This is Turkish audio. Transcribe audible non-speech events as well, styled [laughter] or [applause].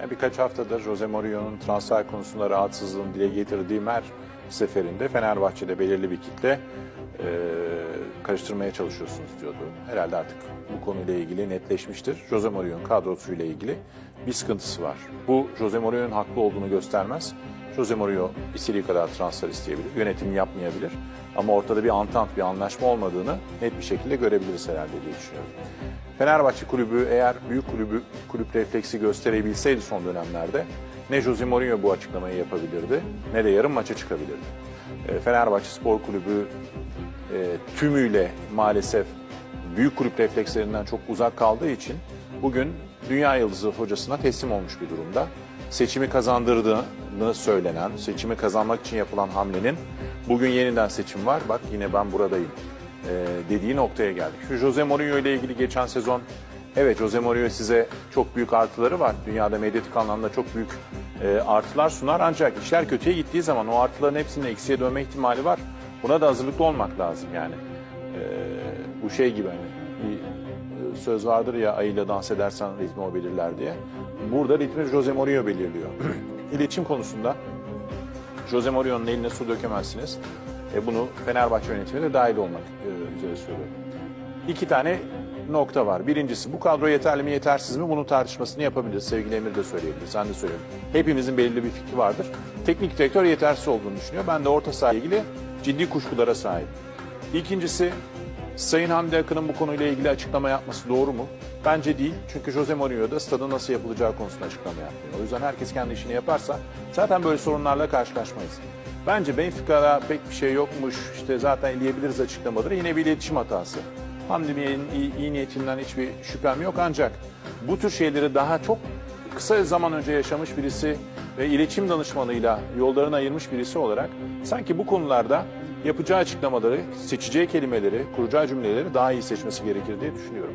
Yani birkaç haftadır Jose Mourinho'nun transfer konusunda rahatsızlığını dile getirdiğim her seferinde Fenerbahçe'de belirli bir kitle e, karıştırmaya çalışıyorsunuz diyordu. Herhalde artık bu konuyla ilgili netleşmiştir. Jose Mourinho'nun kadrosuyla ilgili bir sıkıntısı var. Bu Jose Mourinho'nun haklı olduğunu göstermez. Jose Mourinho istediği kadar transfer isteyebilir, yönetim yapmayabilir. Ama ortada bir antant, bir anlaşma olmadığını net bir şekilde görebiliriz herhalde diye düşünüyorum. Fenerbahçe kulübü eğer büyük kulübü kulüp refleksi gösterebilseydi son dönemlerde ne Jose Mourinho bu açıklamayı yapabilirdi ne de yarın maça çıkabilirdi. E, Fenerbahçe Spor Kulübü e, tümüyle maalesef büyük kulüp reflekslerinden çok uzak kaldığı için bugün dünya yıldızı hocasına teslim olmuş bir durumda. Seçimi kazandırdığını söylenen, seçimi kazanmak için yapılan hamlenin bugün yeniden seçim var. Bak yine ben buradayım e, dediği noktaya geldik. Şu Jose Mourinho ile ilgili geçen sezon evet Jose Mourinho size çok büyük artıları var. Dünyada medyatik anlamda çok büyük e, artılar sunar ancak işler kötüye gittiği zaman o artıların hepsinin eksiye dönme ihtimali var. Buna da hazırlıklı olmak lazım yani. E, bu şey gibi hani söz vardır ya ayıyla dans edersen ritmi o belirler diye. Burada ritmi Jose Mourinho belirliyor. [clears throat] İletişim konusunda Jose Mourinho'nun eline su dökemezsiniz. E bunu Fenerbahçe yönetimine de dahil olmak e, üzere söylüyorum. İki tane nokta var. Birincisi bu kadro yeterli mi yetersiz mi bunun tartışmasını yapabiliriz. Sevgili Emir de söyleyebilir, sen de söyleyin. Hepimizin belirli bir fikri vardır. Teknik direktör yetersiz olduğunu düşünüyor. Ben de orta sahayla ilgili ciddi kuşkulara sahip. İkincisi Sayın Hamdi Akın'ın bu konuyla ilgili açıklama yapması doğru mu? Bence değil. Çünkü Jose Mourinho da stadın nasıl yapılacağı konusunda açıklama yapmıyor. O yüzden herkes kendi işini yaparsa zaten böyle sorunlarla karşılaşmayız. Bence Benfica'da pek bir şey yokmuş, işte zaten eleyebiliriz açıklamaları yine bir iletişim hatası. Hamdi Bey'in iyi, iyi niyetinden hiçbir şüphem yok ancak bu tür şeyleri daha çok kısa zaman önce yaşamış birisi ve iletişim danışmanıyla yollarını ayırmış birisi olarak sanki bu konularda yapacağı açıklamaları, seçeceği kelimeleri, kuracağı cümleleri daha iyi seçmesi gerekir diye düşünüyorum.